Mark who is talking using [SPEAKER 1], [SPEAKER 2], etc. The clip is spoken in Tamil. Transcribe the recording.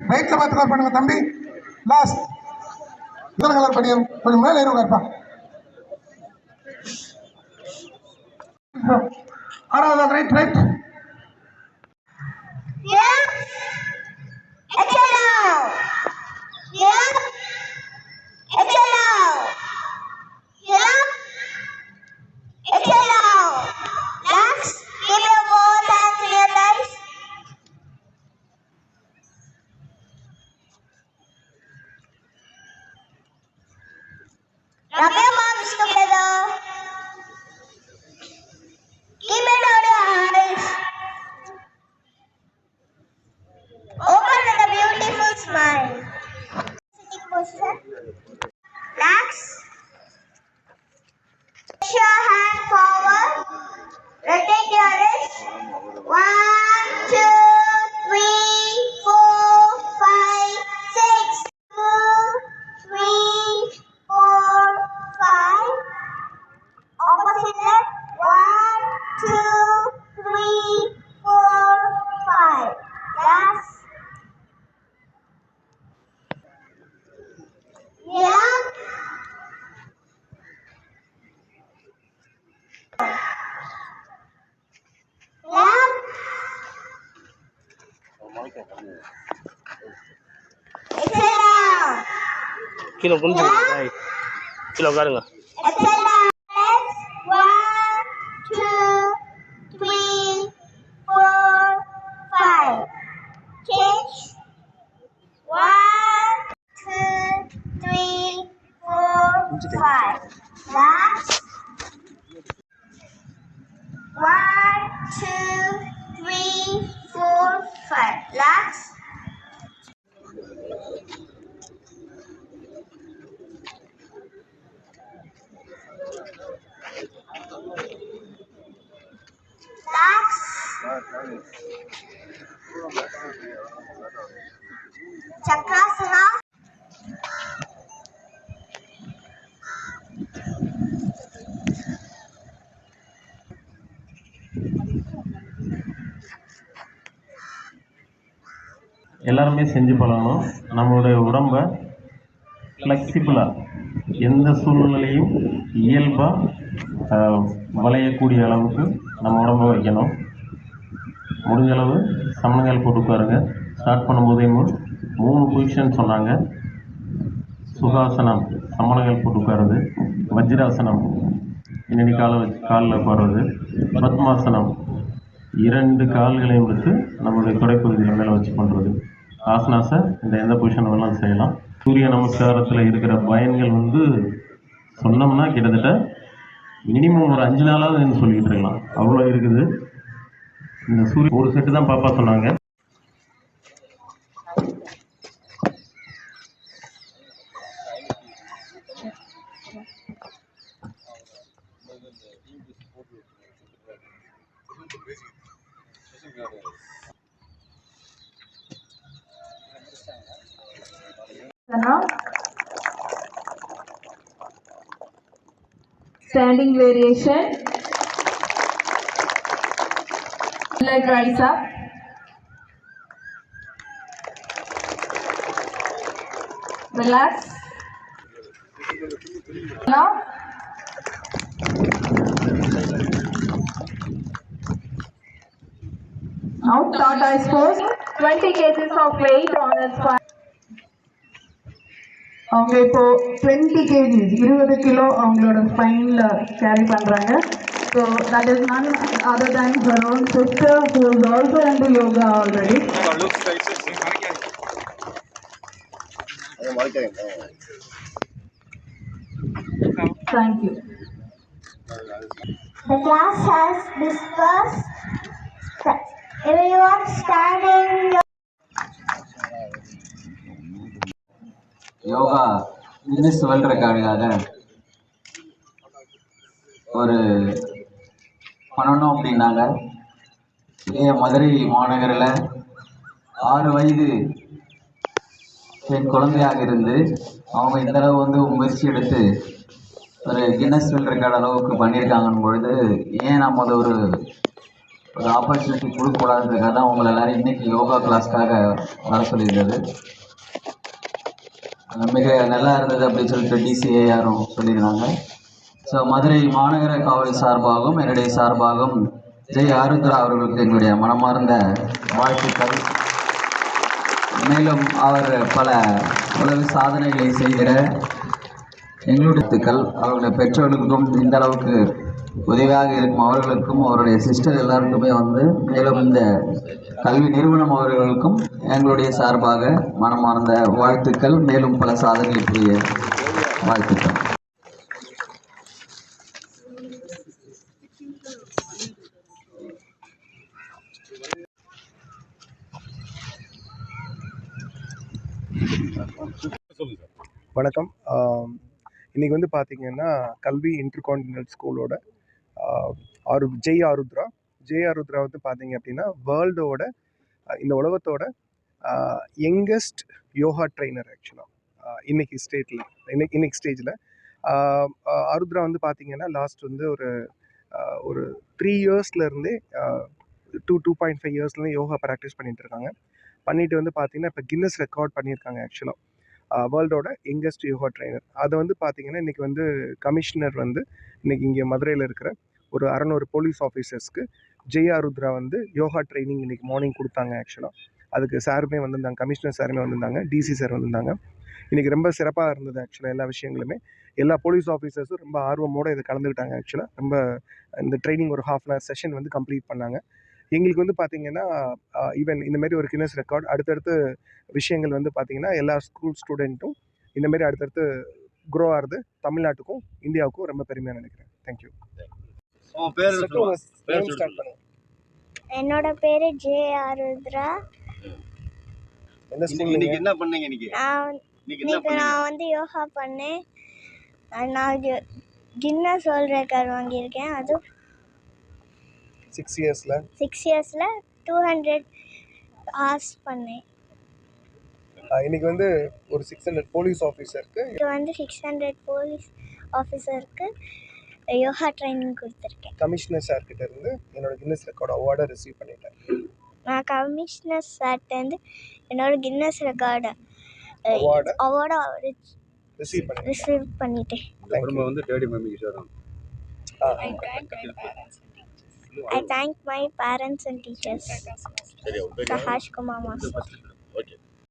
[SPEAKER 1] ரைட்ல பார்த்து கவர் பண்ணுங்க தம்பி. லாஸ்ட் இதர கலர் படியும் கொஞ்சம் மேலே இருங்க இருப்பா ஆறாவது ரைட் ரைட்
[SPEAKER 2] smile.
[SPEAKER 3] கீழே கொஞ்சம் பாய் கீழே உட்காருங்க.
[SPEAKER 2] Last.
[SPEAKER 4] எல்லாருமே செஞ்சு பழகணும் நம்மளுடைய உடம்பை ஃப்ளெக்சிபிளாக எந்த சூழ்நிலையும் இயல்பாக வளையக்கூடிய அளவுக்கு நம்ம உடம்பை வைக்கணும் முடிஞ்ச அளவு சமணங்கால் போட்டு உட்காருங்க ஸ்டார்ட் பண்ணும்போதே மூணு பொசிஷன் சொன்னாங்க. சுகாசனம் சமணங்கால் போட்டு உட்காருது வஜ்ராசனம் பின்னாடி காலை வச்சு காலில் போடுறது பத்மாசனம் இரண்டு கால்களையும் எடுத்து நம்மளுடைய தொடைப்பகுதியில் மேலே வச்சு பண்ணுறது ஆசனாசை இந்த எந்த பொசிஷன் வேணாலும் செய்யலாம். சூரிய நமஸ்காரத்தில் இருக்கிற பயன்கள் வந்து சொன்னோம்னா கிட்டத்தட்ட மினிமம் ஒரு அஞ்சு நாளாவது சொல்லிக்கிட்டு இருக்கலாம். அவ்வளோ இருக்குது. இந்த சூரிய ஒரு செட்டு தான் பாப்பா சொன்னாங்க
[SPEAKER 5] Sana. Standing variation. like rise up. Relax. Now. Now Tata is forced 20 cases of weight on its அவங்க இப்போ டுவெண்ட்டி கேஜிஸ் இருபது கிலோ அவங்களோட ஸ்பைனில் கேரி பண்ணுறாங்க so that is none other than her own sister who is also in yoga already thank you
[SPEAKER 2] The class has dispersed. Everyone stand in your
[SPEAKER 6] Yoga Guinness world ரெக்கார்டுக்காக ஒரு பண்ணணும் அப்படின்னாங்க. இதே மதுரை மாநகரில் ஆறு வயது என் குழந்தையாக இருந்து அவங்க இந்த அளவு வந்து முயற்சி எடுத்து ஒரு கின்னஸ் வேர்ல்ட் ரெக்கார்டு அளவுக்கு பண்ணியிருக்காங்கன்னு பொழுது ஏன் நம்ம அதை ஒரு ஒரு ஆப்பர்ச்சுனிட்டி கொடுக்கக்கூடாதுன்றதுக்காக தான் உங்களை எல்லாரும் இன்னைக்கு யோகா கிளாஸ்க்காக வர சொல்லியிருந்தது. மிக நல்லா இருந்தது அப்படின்னு சொல்லிட்டு டிசிஏ யாரும் சொல்லியிருந்தாங்க. ஸோ மதுரை மாநகர காவல் சார்பாகவும் என்னுடைய சார்பாகவும் ஜெய் ஆருத்ரா அவர்களுக்கு எங்களுடைய மனமார்ந்த வாழ்த்துக்கள். மேலும் அவர் பல உலக சாதனைகளை செய்கிற எங்களுடைய அவருடைய பெற்றோர்களுக்கும் இந்த அளவுக்கு உதவியாக இருக்கும் அவர்களுக்கும் அவருடைய சிஸ்டர் எல்லாருக்குமே வந்து மேலும் இந்த கல்வி நிறுவனம் அவர்களுக்கும் எங்களுடைய சார்பாக மனமார்ந்த வாழ்த்துக்கள் மேலும் பல சாதனைகளுக்குரிய வாழ்த்துக்கள்.
[SPEAKER 7] வணக்கம். இன்றைக்கி இன்னைக்கு வந்து பார்த்திங்கன்னா கல்வி இன்டர்கான்டினல் ஸ்கூலோட ஆரு ஜெய் ஆருத்ரா. ஜெய் ஆருத்ரா வந்து பார்த்தீங்க அப்படின்னா வேர்ல்டோட இந்த உலகத்தோட யங்கஸ்ட் யோகா ட்ரெய்னர் ஆக்சுவலாக இன்னைக்கு ஸ்டேட்டில் இன்னைக்கு இன்னைக்கு ஸ்டேஜில் ஆருத்ரா வந்து பார்த்தீங்கன்னா லாஸ்ட் வந்து ஒரு ஒரு த்ரீ இயர்ஸ்லேருந்தே டூ டூ பாயிண்ட் ஃபைவ் இயர்ஸ்லேருந்து யோகா ப்ராக்டிஸ் பண்ணிகிட்டு இருக்காங்க. பண்ணிட்டு வந்து பார்த்தீங்கன்னா இப்போ கின்னஸ் ரெக்கார்ட் பண்ணியிருக்காங்க ஆக்சுவலாக வேர்ல்டோட யங்கஸ்ட் யோகா ட்ரைனர் அதை வந்து பார்த்தீங்கன்னா இன்றைக்கி வந்து கமிஷனர் வந்து இன்றைக்கி இங்கே மதுரையில் இருக்கிற ஒரு அறநூறு போலீஸ் ஆஃபீஸர்ஸ்க்கு ஜெயா ருத்ரா வந்து யோகா ட்ரைனிங் இன்றைக்கி மார்னிங் கொடுத்தாங்க ஆக்சுவலாக அதுக்கு சாருமே வந்திருந்தாங்க கமிஷனர் சாருமே வந்திருந்தாங்க டிசி சார் வந்திருந்தாங்க. இன்றைக்கி ரொம்ப சிறப்பாக இருந்தது ஆக்சுவலாக எல்லா விஷயங்களுமே. எல்லா போலீஸ் ஆஃபீஸர்ஸும் ரொம்ப ஆர்வமோடு இதை கலந்துக்கிட்டாங்க ஆக்சுவலாக ரொம்ப இந்த ட்ரைனிங் ஒரு ஹாஃப் அன் ஹவர் செஷன் வந்து கம்ப்ளீட் பண்ணாங்க. எங்களுக்கு வந்து பார்த்திங்கன்னா ஈவன் இந்த மாதிரி ஒரு கின்னஸ் ரெக்கார்ட் அடுத்தடுத்து விஷயங்கள் வந்து பார்த்தீங்கன்னா எல்லா ஸ்கூல் ஸ்டூடெண்ட்டும் இந்த மாதிரி அடுத்தடுத்து க்ரோ ஆகிறது தமிழ்நாட்டுக்கும் இந்தியாவுக்கும் ரொம்ப பெருமையாக நினைக்கிறேன். தேங்க்யூ ஸ்டார்ட் பண்ணுங்க
[SPEAKER 2] என்னோட பேரு ஜே ஆருத்ரா.
[SPEAKER 7] எந்த ஸ்கூல்
[SPEAKER 8] இன்னைக்கு என்ன பண்ணீங்க இன்னைக்கு?
[SPEAKER 2] நான்
[SPEAKER 8] இன்னைக்கு என்ன
[SPEAKER 2] இன்னைக்கு நான் வந்து யோகா பண்ணேன். நான் கின்னஸ் வேர்ல்ட் ரெக்கார்ட் வாங்கியிருக்கேன். அதுவும்
[SPEAKER 7] சிக்ஸ் இயர்ஸில்
[SPEAKER 2] சிக்ஸ் இயர்ஸில் டூ ஹண்ட்ரட் ஹார்ஸ் பண்ணேன்.
[SPEAKER 7] இன்னைக்கு வந்து ஒரு சிக்ஸ் ஹண்ட்ரட் போலீஸ் ஆஃபீஸருக்கு
[SPEAKER 2] இது வந்து சிக்ஸ் ஹண்ட்ரட் போலீஸ் ஆஃபீஸருக்கு யோகா ட்ரைனிங் கொடுத்துருக்கேன்.
[SPEAKER 7] கமிஷனர் சார்கிட்ட இருந்து என்னோட கின்னஸ் ரெக்கார்ட் அவார்டை ரிசீவ் பண்ணிட்டேன்.
[SPEAKER 2] நான் கமிஷனர் சார்ட்டேருந்து என்னோட கின்னஸ் ரெக்கார்டை? அவார்டை
[SPEAKER 7] ரிசீவ் பண்ணிட்டேன்.
[SPEAKER 2] ரிசீவ் பண்ணிட்டேன்.
[SPEAKER 8] குடும்பம் வந்து டேடி சேரும்
[SPEAKER 2] I thank my parents and teachers.
[SPEAKER 8] சரி
[SPEAKER 2] Sahash Kumar Master.
[SPEAKER 8] ஓகே